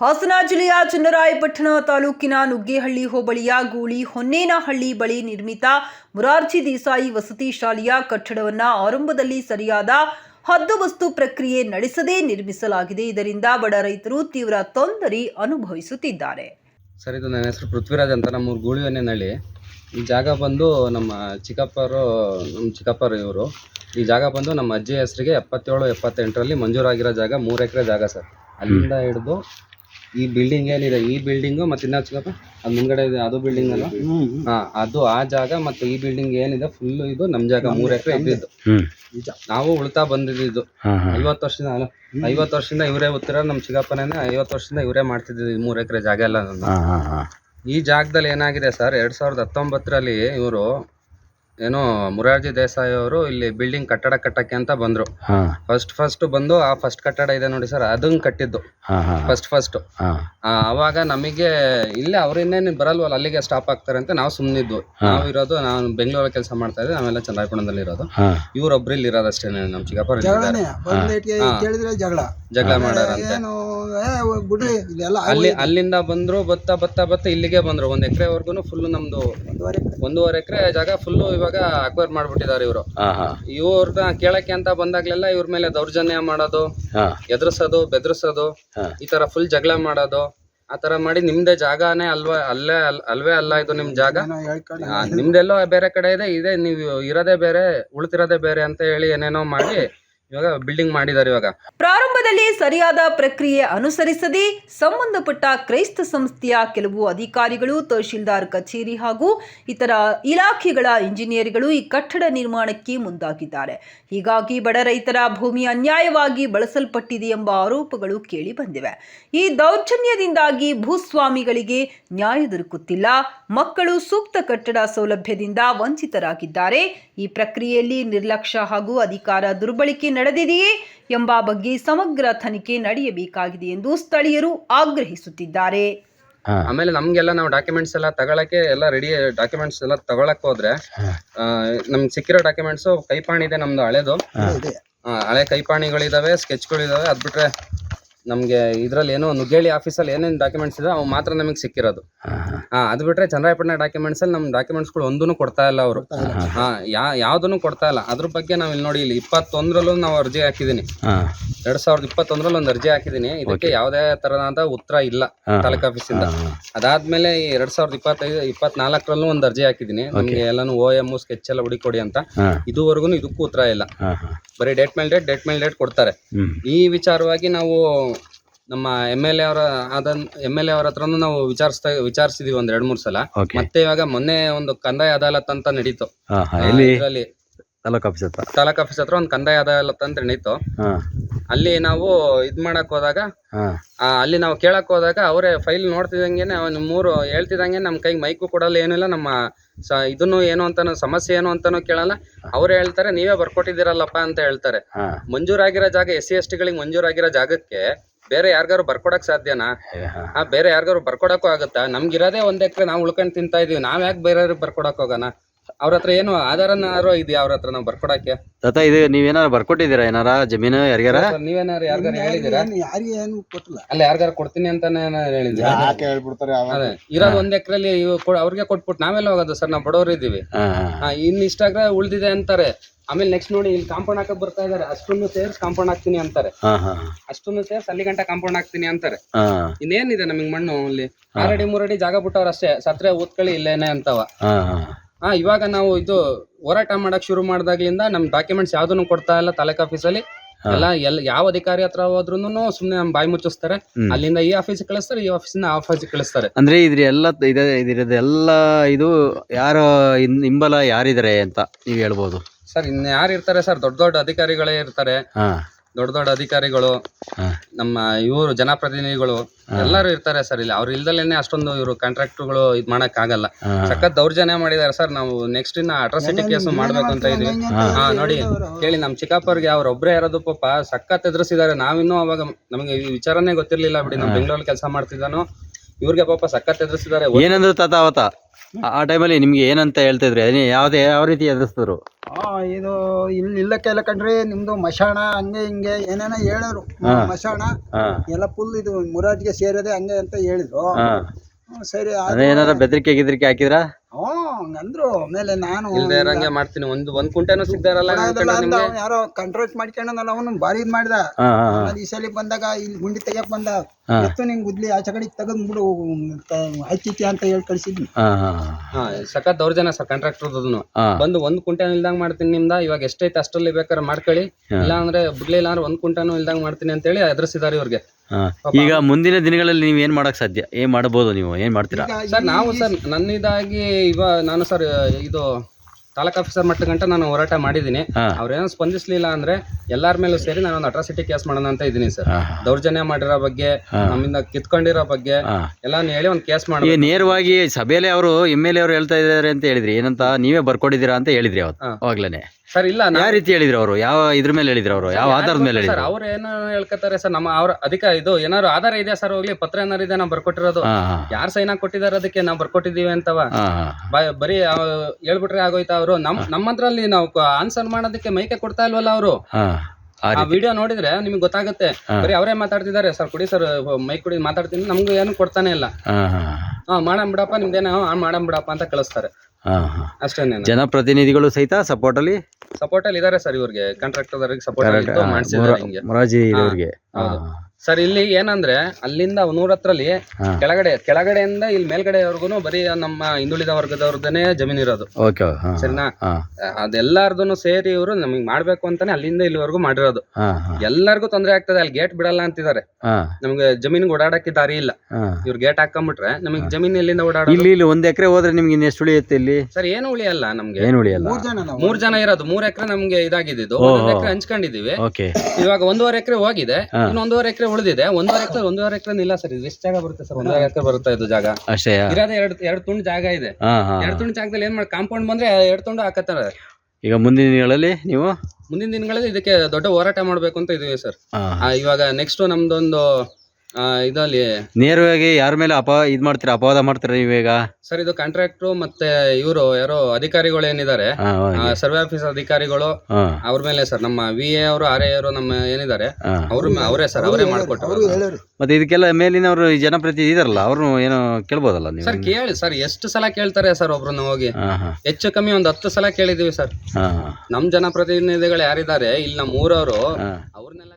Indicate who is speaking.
Speaker 1: ಹಾಸನ ಜಿಲ್ಲೆಯ ಚನ್ನರಾಯಪಟ್ಟಣ ತಾಲೂಕಿನ ನುಗ್ಗೇಹಳ್ಳಿ ಹೋಬಳಿಯ ಗೂಳಿ ಹೊನ್ನೇನಹಳ್ಳಿ ಬಳಿ ನಿರ್ಮಿತ ಮುರಾರ್ಜಿ ದೇಸಾಯಿ ವಸತಿ ಶಾಲೆಯ ಕಟ್ಟಡವನ್ನು ಆರಂಭದಲ್ಲಿ ಸರಿಯಾದ ಹದ್ದುಬಸ್ತು ಪ್ರಕ್ರಿಯೆ ನಡೆಸದೇ ನಿರ್ಮಿಸಲಾಗಿದೆ. ಇದರಿಂದ ಬಡ ರೈತರು ತೀವ್ರ ತೊಂದರೆ ಅನುಭವಿಸುತ್ತಿದ್ದಾರೆ.
Speaker 2: ಸರ್, ಇದು ನನ್ನ ಹೆಸರು ಪೃಥ್ವಿರಾಜ್ ಅಂತ. ನಮ್ಮೂರು ಗೂಳಿವನ್ನೇನಹಳ್ಳಿ ಈ ಜಾಗ ಬಂದು ನಮ್ಮ ಚಿಕ್ಕಪ್ಪರು ನಮ್ಮ ಚಿಕ್ಕಪ್ಪರು ಇವರು. ಈ ಜಾಗ ಬಂದು ನಮ್ಮ ಅಜ್ಜಿ ಹೆಸರಿಗೆ ಎಪ್ಪತ್ತೇಳು ಎಪ್ಪತ್ತೆಂಟರಲ್ಲಿ ಮಂಜೂರಾಗಿರೋ ಜಾಗ ಮೂರು ಎಕರೆ ಜಾಗ ಸರ್. ಅಲ್ಲಿಂದ ಹಿಡಿದು ಈ ಬಿಲ್ಡಿಂಗ್ ಏನಿದೆ ಈ ಬಿಲ್ಡಿಂಗು ಮತ್ತೆ ಇನ್ನ ಚಿಕ್ಕಪ್ಪ ಅದು ಮುಂದ್ಗಡೆ ಇದೆ ಅದು ಬಿಲ್ಡಿಂಗ್ ಅಲ್ಲ ಹಾಂ ಅದು ಆ ಜಾಗ ಮತ್ತೆ ಈ ಬಿಲ್ಡಿಂಗ್ ಏನಿದೆ ಫುಲ್ ಇದು ನಮ್ ಜಾಗ ಮೂರ್ ಎಕರೆ ಇದ್ದಿದ್ದು. ನಾವು ಉಳ್ತಾ ಬಂದಿದ್ದು. ಐವತ್ತು ವರ್ಷದಿಂದ ಅಲ್ಲ ಐವತ್ತು ವರ್ಷದಿಂದ ಇವರೇ ಉತ್ತರ ನಮ್ ಚಿಕ್ಕಪ್ಪನೇ ಐವತ್ ವರ್ಷದಿಂದ ಇವರೇ ಮಾಡ್ತಿದ್ದು ಈ ಮೂರ್ ಎಕರೆ ಜಾಗ ಎಲ್ಲ ಈ ಜಾಗದಲ್ಲಿ ಏನಾಗಿದೆ ಸರ್ ಎರಡ್ ಸಾವಿರದ ಹತ್ತೊಂಬತ್ತರಲ್ಲಿ ಇವರು ಏನೋ ಮುರಾರ್ಜಿ ದೇಸಾಯಿ ಅವರು ಇಲ್ಲಿ ಬಿಲ್ಡಿಂಗ್ ಕಟ್ಟಡ ಕಟ್ಟಕ್ಕೆ ಅಂತ ಬಂದ್ರು. ಫಸ್ಟ್ ಫಸ್ಟ್ ಬಂದು ಆ ಫಸ್ಟ್ ಕಟ್ಟಡ ಇದೆ ನೋಡಿ ಸರ್ ಅದನ್ನ ಕಟ್ಟಿದ್ದು.
Speaker 3: ಹಾ ಹಾ
Speaker 2: ಫಸ್ಟ್ ಫಸ್ಟ್ ಅವಾಗ ನಮಗೆ ಇಲ್ಲೇ ಅವ್ರಿನ್ನೇನು ಬರಲ್ವಲ್ಲ ಅಲ್ಲಿಗೆ ಸ್ಟಾಪ್ ಆಗ್ತಾರೆ ಅಂತ ನಾವು ಸುಮ್ಮನಿದ್ವು ನಾವು ಇರೋದು ನಾನು ಬೆಂಗಳೂರಲ್ಲಿ ಕೆಲಸ ಮಾಡ್ತಾ ಇದ್ದೆ ನಾವೆಲ್ಲ ಚಂದ್ರಾಯಪಟ್ಟಣದಲ್ಲಿ ಇರೋದು.
Speaker 3: ಹಾ.
Speaker 2: ಇವ್ರೊಬ್ರು ಇಲ್ಲಿ ಇರೋದು ಅಷ್ಟೇ ನಮ್ಮ ಚಿಕ್ಕಪ್ಪ
Speaker 4: ಜಗಳ.
Speaker 2: ಜಗಳ ಮಾಡಾರಂತೆ.
Speaker 4: ಬಿಡ್ರಿ ಇದೆಲ್ಲ
Speaker 2: ಅಲ್ಲಿ ಅಲ್ಲಿಂದ ಬಂದ್ರು ಬತ್ತ ಬತ್ತ ಬತ್ತ ಇಲ್ಲಿಗೆ ಬಂದ್ರು. ಒಂದ್ ಎಕರೆವರೆಗೂ ಫುಲ್ ನಮ್ದು
Speaker 4: ಒಂದೂವರೆ
Speaker 2: ಒಂದೂವರೆ ಎಕರೆ ಜಾಗ ಫುಲ್ ಇವಾಗ ಅಕ್ವೈರ್ ಮಾಡ್ಬಿಟ್ಟಿದ್ದಾರೆ ಇವರು.
Speaker 3: ಹಾ ಹಾ.
Speaker 2: ಇವ್ರನ್ನ ಕೇಳಕ್ಕೆ ಅಂತ ಬಂದಾಗ್ಲೆಲ್ಲ ಇವ್ರ ಮೇಲೆ ದೌರ್ಜನ್ಯ ಮಾಡೋದು ಎದುರಿಸೋದು ಬೆದರಿಸೋದು ಈ ತರ ಫುಲ್ ಜಗಳ ಮಾಡೋದು ಆ ತರ ಮಾಡಿ ನಿಮ್ದೆ ಜಾಗನೇ ಅಲ್ವಾ ಅಲ್ಲೇ ಅಲ್ವೇ ಅಲ್ಲ ಇದು ನಿಮ್ ಜಾಗ? ನಿಮ್ದೆಲ್ಲೋ ಬೇರೆ ಕಡೆ ಇದೆ ಇದೆ ನೀವು ಇರೋದೇ ಬೇರೆ ಉಳ್ತಿರೋದೇ ಬೇರೆ ಅಂತ ಹೇಳಿ ಏನೇನೋ ಮಾಡಿ ಇವಾಗ ಬಿಲ್ಡಿಂಗ್ ಮಾಡಿದಾರೆ ಇವಾಗ.
Speaker 1: ಪ್ರಾರಂಭದಲ್ಲಿ ಸರಿಯಾದ ಪ್ರಕ್ರಿಯೆ ಅನುಸರಿಸದೆ ಸಂಬಂಧಪಟ್ಟ ಕ್ರೈಸ್ತ ಸಂಸ್ಥೆಯ ಕೆಲವು ಅಧಿಕಾರಿಗಳು, ತಹಶೀಲ್ದಾರ್ ಕಚೇರಿ ಹಾಗೂ ಇತರ ಇಲಾಖೆಗಳ ಇಂಜಿನಿಯರ್ಗಳು ಈ ಕಟ್ಟಡ ನಿರ್ಮಾಣಕ್ಕೆ ಮುಂದಾಗಿದ್ದಾರೆ. ಹೀಗಾಗಿ ಬಡ ರೈತರ ಭೂಮಿ ಅನ್ಯಾಯವಾಗಿ ಬಳಸಲ್ಪಟ್ಟಿದೆ ಎಂಬ ಆರೋಪಗಳು ಕೇಳಿ ಬಂದಿವೆ. ಈ ದೌರ್ಜನ್ಯದಿಂದಾಗಿ ಭೂಸ್ವಾಮಿಗಳಿಗೆ ನ್ಯಾಯ ದೊರಕುತ್ತಿಲ್ಲ. ಮಕ್ಕಳು ಸೂಕ್ತ ಕಟ್ಟಡ ಸೌಲಭ್ಯದಿಂದ ವಂಚಿತರಾಗಿದ್ದಾರೆ. ಈ ಪ್ರಕ್ರಿಯೆಯಲ್ಲಿ ನಿರ್ಲಕ್ಷ್ಯ ಹಾಗೂ ಅಧಿಕಾರ ದುರ್ಬಳಕೆ ನಡೆದಿದೆಯೇ ಎಂಬ ಬಗ್ಗೆ ಸಮಗ್ರ ತನಿಖೆ ನಡೆಯಬೇಕಾಗಿದೆ ಎಂದು ಸ್ಥಳೀಯರು ಆಗ್ರಹಿಸುತ್ತಿದ್ದಾರೆ.
Speaker 2: ಆಮೇಲೆ ನಮ್ಗೆಲ್ಲ ನಾವು ಡಾಕ್ಯುಮೆಂಟ್ಸ್ ಎಲ್ಲ ತಗೊಳಕ್ಕೆ ಎಲ್ಲ ರೆಡಿ ಡಾಕ್ಯುಮೆಂಟ್ಸ್ ಎಲ್ಲ ತಗೊಳಕ್ ಹೋದ್ರೆ ಆ, ನಮ್ಗೆ ಸಿಕ್ಕಿರೋ ಡಾಕ್ಯುಮೆಂಟ್ಸ್ ಕೈಪಾಣಿ ಇದೆ ನಮ್ದು ಹಳೇದು. ಹಳೆ ಕೈಪಾಣಿಗಳಿದಾವೆ ಸ್ಕೆಚ್ಗಳಿದಾವೆ ಅದ್ ಬಿಟ್ರೆ ನಮ್ಗೆ ಇದರಲ್ಲಿ ಏನೋ ನುಗ್ಗೇಳಿ ಆಫೀಸಲ್ಲಿ ಏನೇನು ಡಾಕ್ಯುಮೆಂಟ್ಸ್ ಇದೆ ಅವು ಮಾತ್ರ ನಮಗೆ ಸಿಕ್ಕಿರೋದು.
Speaker 3: ಹಾ
Speaker 2: ಅದು ಬಿಟ್ರೆ ಚಂದ್ರಾಯಪಟ್ಟಣ ಡಾಕ್ಯುಮೆಂಟ್ಸ್ ಅಲ್ಲಿ ನಮ್ ಡಾಕ್ಯುಮೆಂಟ್ಸ್ಗಳು ಒಂದೂ ಕೊಡ್ತಾ ಇಲ್ಲ ಅವರು. ಹಾ ಯಾ ಯಾವ್ದನ್ನು ಕೊಡ್ತಾ ಇಲ್ಲ. ಅದ್ರ ಬಗ್ಗೆ ನಾವು ಇಲ್ಲಿ ನೋಡಿ ಇಲ್ಲಿ ಇಪ್ಪತ್ತೊಂದರಲ್ಲೂ ನಾವು ಅರ್ಜಿ ಹಾಕಿದೀನಿ. ಎರಡು ಸಾವಿರದ ಇಪ್ಪತ್ತೊಂದರಲ್ಲಿ ಒಂದು ಅರ್ಜಿ ಹಾಕಿದೀನಿ. ಇದಕ್ಕೆ ಯಾವುದೇ ತರನಾದ ಉತ್ತರ ಇಲ್ಲ ತಾಲೂಕು ಆಫೀಸಿಂದ ಅದಾದ್ಮೇಲೆ ಈ ಎರಡ್ ಸಾವಿರದ ಇಪ್ಪತ್ತೈದು ಇಪ್ಪತ್ನಾಲ್ಕರಲ್ಲೂ ಒಂದು ಅರ್ಜಿ ಹಾಕಿದೀನಿ. ನಮಗೆ ಎಲ್ಲಾನು ಓ ಎಂ ಸ್ಕೆಚ್ ಎಲ್ಲ ಹುಡುಕೊಡಿ ಅಂತ. ಇದುವರೆಗೂ ಇದಕ್ಕೂ ಉತ್ತರ ಇಲ್ಲ. ಬರೀ ಡೇಟ್ ಮೇಲೆ ಡೇಟ್ ಡೇಟ್ ಮೇಲೆ ಡೇಟ್ ಕೊಡ್ತಾರೆ. ಈ ವಿಚಾರವಾಗಿ ನಾವು ನಮ್ಮ ಎಂ ಎಲ್ ಎ ಅವರ ಅದನ್ ಎಂ ಎಲ್ ಎ ಅವರ ಹತ್ರನೂ ನಾವು ವಿಚಾರಿಸ್ತಾ ವಿಚಾರಿಸಿದೀವಿ ಒಂದ್ ಎರಡ್ ಮೂರ್ ಸಲ.
Speaker 3: ಓಕೆ
Speaker 2: ಮತ್ತೆ ಇವಾಗ ಮೊನ್ನೆ ಒಂದು ಕಂದಾಯ ಅದಾಲತ್ ಅಂತ ನಡೀತು.
Speaker 3: ಹಾ ಹಾ. ಎಲ್ಲಿ?
Speaker 2: ಇದರಲ್ಲಿ.
Speaker 3: ತಾಲೂಕ್ ಆಫೀಸ್ ಹತ್ರ.
Speaker 2: ಒಂದ್ ಆಫೀಸ್ ಹತ್ರ ಒಂದು ಕಂದಾಯ ಅದಾಲತ್ ಅಂತ ನಡೀತು.
Speaker 3: ಹಾ.
Speaker 2: ಅಲ್ಲಿ ನಾವು ಇದ್ ಮಾಡಕ್ ಹೋದಾಗ
Speaker 3: ಹಾ.
Speaker 2: ಆ, ಅಲ್ಲಿ ನಾವು ಕೇಳಕ್ ಹೋದಾಗ ಅವರೇ ಫೈಲ್ ನೋಡ್ತಿದಂಗೆನೆ ಅವ್ನು ಮೂರು ಹೇಳ್ತಿದಂಗೆ ನಮ್ ಕೈಗೆ ಮೈಕು ಕೊಡಲ್ಲ ಏನಿಲ್ಲ ನಮ್ಮ ಸ ಇದನ್ನು ಏನು ಅಂತಾನು ಸಮಸ್ಯೆ ಏನು ಅಂತಾನು ಕೇಳಲ್ಲ. ಅವ್ರೆ ಹೇಳ್ತಾರೆ ನೀವೇ ಬರ್ಕೊಟ್ಟಿದ್ದೀರಲ್ಲಪ್ಪ ಅಂತ ಹೇಳ್ತಾರೆ.
Speaker 3: ಹಾ.
Speaker 2: ಮಂಜೂರಾಗಿರೋ ಜಾಗ ಎಸ್ ಸಿ ಎಸ್ ಟಿಗಳಿಗೆ ಮಂಜೂರಾಗಿರೋ ಜಾಗಕ್ಕೆ ಬೇರೆ ಯಾರಿಗಾರು ಬರ್ಕೊಡಕ್ ಸಾಧ್ಯನಾ?
Speaker 3: ಹಾ.
Speaker 2: ಆ ಬೇರೆ ಯಾರಿಗಾರು ಬರ್ಕೊಡಕ್ಕೂ ಆಗುತ್ತಾ? ನಮ್ಗಿರೋದೇ ಒಂದ್ ಎಕರೆ ನಾವು ಉಳ್ಕೊಂಡ್ ತಿಂತಾ ಇದೀವಿ. ನಾವ್ ಯಾಕೆ ಬೇರೆಯವ್ರಿಗೆ ಬರ್ಕೊಡಕ್ ಹೋಗೋಣ? ಅವ್ರ ಹತ್ರ ಏನು ಆಧಾರನಾರು ಇದೆಯಾ ಅವ್ರ ಹತ್ರ ನಾವು ಬರ್ಕೊಡಕ್ಕೆ?
Speaker 3: ತಾತ ಇದು ನೀವೇನಾರ ಬರ್ಕೊಟ್ಟಿದ್ದೀರಾ? ಏನಾರ ಜಮೀನು ಯಾರಿಗಾರ
Speaker 2: ನೀವೇನಾರು ಯಾರಿಗಾರ ಹೇಳಿದೀರ
Speaker 4: ಯಾರಿಗೇನು ಯಾರಿಗೆ ಏನು ಗೊತ್ತಿಲ್ಲ
Speaker 2: ಅಲ್ಲ ಯಾರ್ಗಾರ ಕೊಡ್ತೀನಿ ಅಂತಾನೆ ಹೇಳಿದ್ರೆ
Speaker 4: ಯಾಕೆ ಹೇಳ್ಬಿಡ್ತಾರೆ
Speaker 2: ಅದೇ ಇರೋದು ಒಂದ್ ಎಕರೆಲಿ ಅವ್ರಿಗೆ ಕೊಟ್ಬಿಟ್ಟು ನಾವೆಲ್ಲ ಹೋಗೋದು ಸರ್ ನಾವು ಬಡವರು ಇದೀವಿ.
Speaker 3: ಹಾ
Speaker 2: ಇನ್ ಇಷ್ಟಾಗ್ರೆ ಉಳ್ದಿದೆ ಅಂತಾರೆ. ಆಮೇಲೆ ನೆಕ್ಸ್ಟ್ ನೋಡಿ ಇಲ್ಲಿ ಕಾಂಪೌಂಡ್ ಹಾಕಕ್ ಬರ್ತಾ ಇದಾರೆ. ಅಷ್ಟನ್ನು ಸೇರ್ಸ್ ಕಾಂಪೌಂಡ್ ಹಾಕ್ತೀನಿ ಅಂತಾರೆ.
Speaker 3: ಹಾ ಹಾ
Speaker 2: ಅಷ್ಟನ್ನು ಸೇರ್ಸ್ ಅಲ್ಲಿ ಗಂಟ ಕಾಂಪೌಂಡ್ ಹಾಕ್ತೀನಿ ಅಂತಾರೆ.
Speaker 3: ಹಾ.
Speaker 2: ಇನ್ನೇನಿದೆ ನಮಗ್ ಮಣ್ಣು ಅಲ್ಲಿ? ಆರಡಿ ಮೂರಡಿ ಜಾಗ ಬಿಟ್ಟವ್ರ ಅಷ್ಟೇ. ಸತ್ರೆ ಊತ್ಕಳಿ ಇಲ್ಲೇನೆ ಅಂತವ.
Speaker 3: ಹಾ ಹಾ.
Speaker 2: ಹಾ ಇವಾಗ ನಾವು ಇದು ಹೋರಾಟ ಮಾಡಕ್ ಶುರು ಮಾಡ್ದಾಗ್ಲಿಂದ ನಮ್ ಡಾಕ್ಯುಮೆಂಟ್ಸ್ ಯಾವ್ದನ್ನು ಕೊಡ್ತಾ ಇಲ್ಲ ತಾಲೂಕ್ ಆಫೀಸಲ್ಲಿ ಎಲ್ಲ ಎಲ್ಲ ಯಾವ ಅಧಿಕಾರಿ ಹತ್ರ ಹೋದ್ರು ಸುಮ್ನೆ ನಮ್ ಬಾಯಿ ಮುಚ್ಚಿಸ್ತಾರೆ. ಅಲ್ಲಿಂದ ಈ ಆಫೀಸ್ ಕಳಿಸ್ತಾರೆ ಈ ಆಫೀಸಿಂದ ಆ ಆಫೀಸ್ ಕಳಿಸ್ತಾರೆ.
Speaker 3: ಅಂದ್ರೆ ಇದ್ರ ಎಲ್ಲ ಇದೆ ಇದ್ರದ್ದೆಲ್ಲ ಇದು ಯಾರ ಹಿಂಬಲ ಯಾರಿದ್ದಾರೆ ಅಂತ ನೀವು ಹೇಳ್ಬೋದು.
Speaker 2: ಸರ್ ಇನ್ ಯಾರು ಇರ್ತಾರೆ ಸರ್ ದೊಡ್ಡ ದೊಡ್ಡ ಅಧಿಕಾರಿಗಳೇ ಇರ್ತಾರೆ. ದೊಡ್ಡ ದೊಡ್ಡ ಅಧಿಕಾರಿಗಳು ನಮ್ಮ ಇವರು ಜನಪ್ರತಿನಿಧಿಗಳು ಎಲ್ಲರೂ ಇರ್ತಾರೆ ಸರ್ ಇಲ್ಲಿ. ಅವ್ರು ಇಲ್ದಲೇನೆ ಅಷ್ಟೊಂದು ಇವರು ಕಾಂಟ್ರಾಕ್ಟ್ಗಳು ಇದ್ ಮಾಡಕ್ ಆಗಲ್ಲ ಸಖತ್ ದೌರ್ಜನ್ಯ ಮಾಡಿದಾರೆ ಸರ್. ನಾವು ನೆಕ್ಸ್ಟ್ ಇನ್ನ ಅಟ್ರಾಸಿಟಿ ಕೇಸ್ ಮಾಡ್ಬೇಕು ಅಂತ ಇದೀವಿ. ಹಾ. ನೋಡಿ ಕೇಳಿ ನಮ್ ಚಿಕ್ಕಪ್ಪರ್ಗೆ ಅವ್ರ ಒಬ್ರೇ ಇರೋದು ಪಾಪ ಸಖತ್ ಎದುರಿಸಿದ್ದಾರೆ. ನಾವಿನ್ನೂ ಅವಾಗ ನಮಗೆ ಈ ವಿಚಾರನೇ ಗೊತ್ತಿರ್ಲಿಲ್ಲ ಬಿಡಿ. ನಾವು ಬೆಂಗಳೂರಲ್ಲಿ ಕೆಲಸ ಮಾಡ್ತಿದ್ದಾನು ಇವ್ರಿಗೆ ಪಾಪ ಸಖತ್ ಎದುರಿಸಿದ್ದಾರೆ.
Speaker 3: ಏನಂದ್ರು ತಾತ ಅವತ್ತ? ಆ- ಟೈಮಲ್ಲಿ ನಿಮ್ಗೆ ಏನಂತ ಹೇಳ್ತಿದ್ರಿ ಯಾವುದೇ ಯಾವ ರೀತಿ ಎದುರಿಸಿದ್ರು
Speaker 4: ಹಾ ಇದು ಇಲ್ಲಿ ಕೈಲ ಕಂಡ್ರೆ ನಿಮ್ದು ಮಶಾಣ ಹಂಗೆ ಹಿಂಗೆ ಏನೇನೋ ಹೇಳೋರು.
Speaker 3: ಹಾ.
Speaker 4: ಮಶಾಣ. ಎಲ್ಲ ಫುಲ್ ಇದು ಮುರಾಜ್ಗೆ ಸೇರಿದೆ ಹಂಗೆ ಅಂತ ಹೇಳಿದ್ರು. ಹ್ಮ್, ಸರಿ ಆಯ್ತು.
Speaker 3: ಅದೇ ಏನಾರ ಬೆದರಿಕೆ ಗಿದ್ರಿಕೆ ಹಾಕಿದ್ರ?
Speaker 4: ಹ್ಞೂ ಹಂಗಂದ್ರು ಆಮೇಲೆ ನಾನು
Speaker 2: ಇಲ್ದೇ ಇರಂಗೆ ಮಾಡ್ತೀನಿ. ಒಂದು ಒಂದ್ ಕುಂಟೆನೂ ಸಿಗ್ದಾರಲ್ಲ
Speaker 4: ಕೊಡೋದಿಲ್ಲ ಅಂತ ಅವ್ನು ಯಾರೋ ಕಂಟ್ರೋಲ್ ಮಾಡ್ಕೊಂಡಲ್ಲ ಅವನು ಭಾರಿ ಇದ್ ಮಾಡ್ದ.
Speaker 3: ಹಾ ಹಾ ಹಾ.
Speaker 4: ಅದು ಈ ಸಲ ಬಂದಾಗ ಇಲ್ಲಿ ಗುಂಡಿ ತೆಗಿಯಕ್ ಬಂದ.
Speaker 3: ಹಾ.
Speaker 4: ಎತ್ತು ನಿಂಗ್ ಗುದ್ಲಿ ಆಚೆ ಕಡೆ ತೆಗೆದ್ಬಿಡು ಆಯ್ತಿತ್ಯ ಅಂತ ಹೇಳಿ ಕಳ್ಸಿದ್ನಿ.
Speaker 3: ಹಾ ಹಾ
Speaker 2: ಹಾ. ಸಖತ್ ದೌರ್ಜನ ಸರ್ ಕಾಂಟ್ರಾಕ್ಟರ್ ಅದನ್ನು
Speaker 3: ಹಾ.
Speaker 2: ಬಂದು ಒಂದ್ ಕುಂಟೆ ಇಲ್ದಂಗ್ ಮಾಡ್ತೀನಿ ನಿಮ್ದ. ಇವಾಗ ಎಷ್ಟೈತೆ ಅಷ್ಟರಲ್ಲಿ ಬೇಕಾದ್ರೆ ಮಾಡ್ಕೊಳ್ಳಿ. ಇಲ್ಲ ಅಂದ್ರೆ ಬಿಡ್ಲಿಲ್ಲ ಅಂದ್ರೆ ಒಂದ್ ಕುಂಟೆನೂ ಇಲ್ದಂಗ್ ಮಾಡ್ತೀನಿ ಅಂತ ಹೇಳಿ ಎದುರಿಸಿದಾರೆ ಇವ್ರಿಗೆ.
Speaker 3: ಈಗ ಮುಂದಿನ ದಿನಗಳಲ್ಲಿ ನೀವು ಏನ್ ಮಾಡಕ್ ಸಾಧ್ಯ? ಏನ್ ಮಾಡಬಹುದು ನೀವು? ಏನ್ ಮಾಡ್ತೀರಾ?
Speaker 2: ಸರ್ ನಾವು ಸರ್ ನನ್ನಿದಾಗಿ ಇವ ನಾನು ಸರ್ ಇದು ತಾಲೂಕ್ ಆಫೀಸರ್ ಮಟ್ಟ ಗಂಟ ನಾನು ಹೋರಾಟ ಮಾಡಿದ್ದೀನಿ. ಅವ್ರೇನು ಸ್ಪಂದಿಸ್ಲಿಲ್ಲ ಅಂದ್ರೆ ಎಲ್ಲಾರ ಮೇಲೂ ಸೇರಿ ನಾನು ಒಂದು ಅಟ್ರಾಸಿಟಿ ಕೇಸ್ ಮಾಡೋಣ ಅಂತ ಇದೀನಿ ಸರ್. ದೌರ್ಜನ್ಯ ಮಾಡಿರೋ ಬಗ್ಗೆ ನಮ್ಮಿಂದ ಕಿತ್ಕೊಂಡಿರೋ ಬಗ್ಗೆ
Speaker 3: ಎಲ್ಲ
Speaker 2: ಎಲ್ಲಾನು ಹೇಳಿ ಒಂದು ಕೇಸ್ ಮಾಡಿ
Speaker 3: ನೇರವಾಗಿ ಸಭೆಯಲ್ಲಿ ಅವರು ಎಂ ಎಲ್ ಎ ಅವರು ಹೇಳ್ತಾ ಇದ್ದಾರೆ ಅಂತ ಹೇಳಿದ್ರಿ. ಏನಂತ ನೀವೇ ಬರ್ಕೊಟ್ಟಿದ್ದೀರಾ ಅಂತ ಹೇಳಿದ್ರಿ ಅವತ್ತು. ಅವಾಗ್ಲೇನೆ
Speaker 2: ಸರ್ ಇಲ್ಲ
Speaker 3: ಯಾವ ರೀತಿ ಹೇಳಿದ್ರು ಅವರು? ಯಾವ ಇದ್ರ ಮೇಲೆ ಹೇಳಿದ್ರು ಅವರು? ಯಾವ ಆಧಾರದ ಮೇಲೆ
Speaker 2: ಸರ್
Speaker 3: ಹೇಳಿದ್ರು?
Speaker 2: ಅವ್ರು ಏನೋ ಹೇಳ್ಕೊತಾರೆ ಸರ್ ನಮ್ಮ ಅವ್ರ ಅದಕ್ಕ ಇದು ಏನಾದ್ರು ಆಧಾರ ಇದೆಯಾ ಸರ್ ಹೋಗ್ಲಿ? ಪತ್ರ ಏನಾರು ಇದೆ ನಾವು ಬರ್ಕೊಟ್ಟಿರೋದು.
Speaker 3: ಯಾರು ಹಾ.
Speaker 2: ಯಾರ್ ಸೈನ್ ಹಾಕಿ ಕೊಟ್ಟಿದ್ದಾರೆ ಅದಕ್ಕೆ ನಾವು ಬರ್ಕೊಟ್ಟಿದೀವಿ ಅಂತವ.
Speaker 3: ಹಾ ಹಾ.
Speaker 2: ಬ- ಬರೀ ಆ, ಹೇಳ್ಬಿಟ್ರೆ ಆಗೋಯ್ತಾ ಅವರು? ನಮ್ ನಮ್ಮದ್ರಲ್ಲಿ ನಾವು ಆನ್ಸರ್ ಮಾಡೋದಕ್ಕೆ ಮೈಕೆ ಕೊಡ್ತಾ ಇಲ್ವಲ್ಲ ಅವರು?
Speaker 3: ಹಾ ಆ
Speaker 2: ಆ
Speaker 3: ರೀತಿ.
Speaker 2: ವಿಡಿಯೋ ನೋಡಿದ್ರೆ ನಿಮ್ಗೆ ಗೊತ್ತಾಗುತ್ತೆ.
Speaker 3: ಹಾ.
Speaker 2: ಬರೀ ಅವರೇ ಮಾತಾಡ್ತಿದ್ದಾರೆ ಸರ್ ಕುಡಿ ಸರ್ ಮೈಕ್ ಕುಡಿ ಮಾತಾಡ್ತೀನಿ. ನಮ್ಗೂ ಏನು ಕೊಡ್ತಾನೆ ಇಲ್ಲ.
Speaker 3: ಹಾ ಹಾ.
Speaker 2: ಹಾ ಮಾಡಮ್ ಬಿಡಪ್ಪ ನಿಮ್ದೇನೋ ಮಾಡಮ್ ಬಿಡಪ್ಪ ಅಂತ ಕಳಿಸ್ತಾರೆ.
Speaker 3: ಹಾ ಹಾ.
Speaker 2: ಅಷ್ಟೇನೇನು
Speaker 3: ಜನಪ್ರತಿನಿಧಿಗಳು ಸಹಿತ ಸಪೋರ್ಟ್ ಅಲ್ಲಿ?
Speaker 2: ಸಪೋರ್ಟ್ ಅಲ್ಲಿ ಇದಾರೆ ಸರ್ ಇವ್ರಿಗೆ. ಕಾಂಟ್ರಾಕ್ಟರ್ ಸಪೋರ್ಟ್ ಮಾಡ್ಸಿದ್ದಾರೆ
Speaker 3: ಮೊರಾಜಿ ಇವ್ರಿಗೆ.
Speaker 2: ಸರ್ ಇಲ್ಲಿ ಏನಂದ್ರೆ ಅಲ್ಲಿಂದ ನೂರ ಹತ್ರಲ್ಲಿ ಕೆಳಗಡೆ ಕೆಳಗಡೆಯಿಂದ ಇಲ್ಲಿ ಮೇಲ್ಗಡೆವರೆಗೂ ಬರೀ ನಮ್ಮ ಹಿಂದುಳಿದ ವರ್ಗದವ್ರದನೇ ಜಮೀನ್ ಇರೋದು.
Speaker 3: ಓಕೆ
Speaker 2: ಸರಿನಾ? ಅದೆಲ್ಲಾರ್ದು ಸೇರಿ ಇವರು ನಮಗೆ ಮಾಡ್ಬೇಕು ಅಂತಾನೆ ಅಲ್ಲಿಂದ ಇಲ್ಲಿವರೆಗೂ ಮಾಡಿರೋದು. ಎಲ್ಲರಿಗೂ ತೊಂದರೆ ಆಗ್ತದೆ ಅಲ್ಲಿ ಗೇಟ್ ಬಿಡಲ್ಲ ಅಂತಿದ್ದಾರೆ. ನಮ್ಗೆ ಜಮೀನ್ ಓಡಾಡಕ್ಕೆ ದಾರಿ ಇಲ್ಲ. ಇವ್ರು ಗೇಟ್ ಹಾಕೊಂಡ್ಬಿಟ್ರೆ ನಮಗೆ ಜಮೀನ್ ಎಲ್ಲಿಂದ ಓಡಾಡ
Speaker 3: ಇಲ್ಲಿ ಇಲ್ಲಿ ಒಂದ್ ಎಕರೆ ಹೋದ್ರೆ ನಿಮ್ಗೆ ಇನ್ನೆಷ್ಟು ಉಳಿಯುತ್ತೆ ಇಲ್ಲಿ?
Speaker 2: ಸರ್ ಏನು ಉಳಿಯಲ್ಲ ನಮ್ಗೆ.
Speaker 3: ಏನು ಉಳಿಯಲ್ಲ
Speaker 4: ಮೂರ್ ಜನ ನಾವು.
Speaker 2: ಮೂರ್ ಜನ ಇರೋದು ಮೂರ್ ಎಕರೆ ನಮ್ಗೆ ಇದಾಗಿದ್ದು. ಎಕರೆ ಹಂಚ್ಕೊಂಡಿದೀವಿ
Speaker 3: ಓಕೆ.
Speaker 2: ಇವಾಗ ಒಂದೂವರೆ ಎಕರೆ ಹೋಗಿದೆ.
Speaker 3: ಇನ್ನೊಂದೂವರೆ
Speaker 2: ಇನ್ನು ಒಂದೂವರೆ ಎಕರೆ ಉಳಿದಿದೆ. ಒಂದೂವರೆ ಎಕರೆ ಒಂದೂವರೆ ಎಕರೆ ಇಲ್ಲ ಸರ್. ಇದು ಎಷ್ಟು ಜಾಗ ಬರುತ್ತೆ ಸರ್? ಒಂದೂವರೆ ಎಕರೆ ಬರುತ್ತೆ ಇದು ಜಾಗ.
Speaker 3: ಅಷ್ಟೇ
Speaker 2: ಇರೋದೇ ಎರಡು ಎರಡು ತುಂಡು ಜಾಗ ಇದೆ.
Speaker 3: ಹಾ ಹಾ.
Speaker 2: ಎರಡು ತುಂಡು ಜಾಗದಲ್ಲಿ ಏನ್ ಮಾಡಿ ಕಾಂಪೌಂಡ್ ಬಂದ್ರೆ ಎರಡು ತುಂಡು ಹಾಕತ್ತಾರ.
Speaker 3: ಈಗ ಮುಂದಿನ ದಿನಗಳಲ್ಲಿ ನೀವು?
Speaker 2: ಮುಂದಿನ ದಿನಗಳಲ್ಲಿ ಇದಕ್ಕೆ ದೊಡ್ಡ ಹೋರಾಟ ಮಾಡ್ಬೇಕು ಅಂತ ಇದೀವಿ ಸರ್.
Speaker 3: ಹಾ
Speaker 2: ಆ, ಇವಾಗ ನೆಕ್ಸ್ಟ್ ನಮ್ದೊಂದು ಇದಲ್ಲಿ
Speaker 3: ನೇರವಾಗಿ ಯಾರ ಮೇಲೆ ಅಪ ಇದ್ ಮಾಡ್ತೀರಾ ಅಪವಾದ ಮಾಡ್ತೀರಾ ನೀವೀಗ?
Speaker 2: ಸರ್ ಇದು ಕಾಂಟ್ರಾಕ್ಟ್ರು ಮತ್ತೆ ಇವರು ಯಾರೋ ಅಧಿಕಾರಿಗಳು ಏನಿದ್ದಾರೆ
Speaker 3: ಹಾ.
Speaker 2: ಸರ್ವೆ ಆಫೀಸ್ ಅಧಿಕಾರಿಗಳು
Speaker 3: ಹಾ.
Speaker 2: ಅವ್ರ ಮೇಲೆ ಸರ್ ನಮ್ಮ ವಿ ಎ ಅವರು ಆರ್ ಎ ಅವರು ನಮ್ಮ ಏನಿದ್ದಾರೆ
Speaker 3: ಹಾ.
Speaker 2: ಅವ್ರ ಅವರೇ ಸರ್ ಅವರೇ ಮಾಡ್ಕೊಟ್ರು
Speaker 4: ಅವರು ಹೇಳೋರು.
Speaker 3: ಮತ್ತೆ ಇದಕ್ಕೆಲ್ಲ ಮೇಲಿನವರು ಜನಪ್ರತಿನಿಧಿ ಇದಾರಲ್ಲ ಅವ್ರನ್ನು ಏನೋ ಕೇಳ್ಬೋದಲ್ಲ ನೀವು?
Speaker 2: ಸರ್ ಕೇಳಿ ಸರ್ ಎಷ್ಟು ಸಲ ಕೇಳ್ತಾರೆ ಸರ್ ಒಬ್ರನ್ನ ಹೋಗಿ?
Speaker 3: ಹಾ ಹಾ.
Speaker 2: ಹೆಚ್ಚು ಕಮ್ಮಿ ಒಂದು ಹತ್ತು ಸಲ ಕೇಳಿದೀವಿ ಸರ್.
Speaker 3: ಹಾ
Speaker 2: ನಮ್ ಜನಪ್ರತಿನಿಧಿಗಳು ಯಾರಿದ್ದಾರೆ ಇಲ್ಲಿ ನಮ್ಮ ಊರವರು
Speaker 3: ಹಾ.
Speaker 2: ಅವ್ರನ್ನೆಲ್ಲ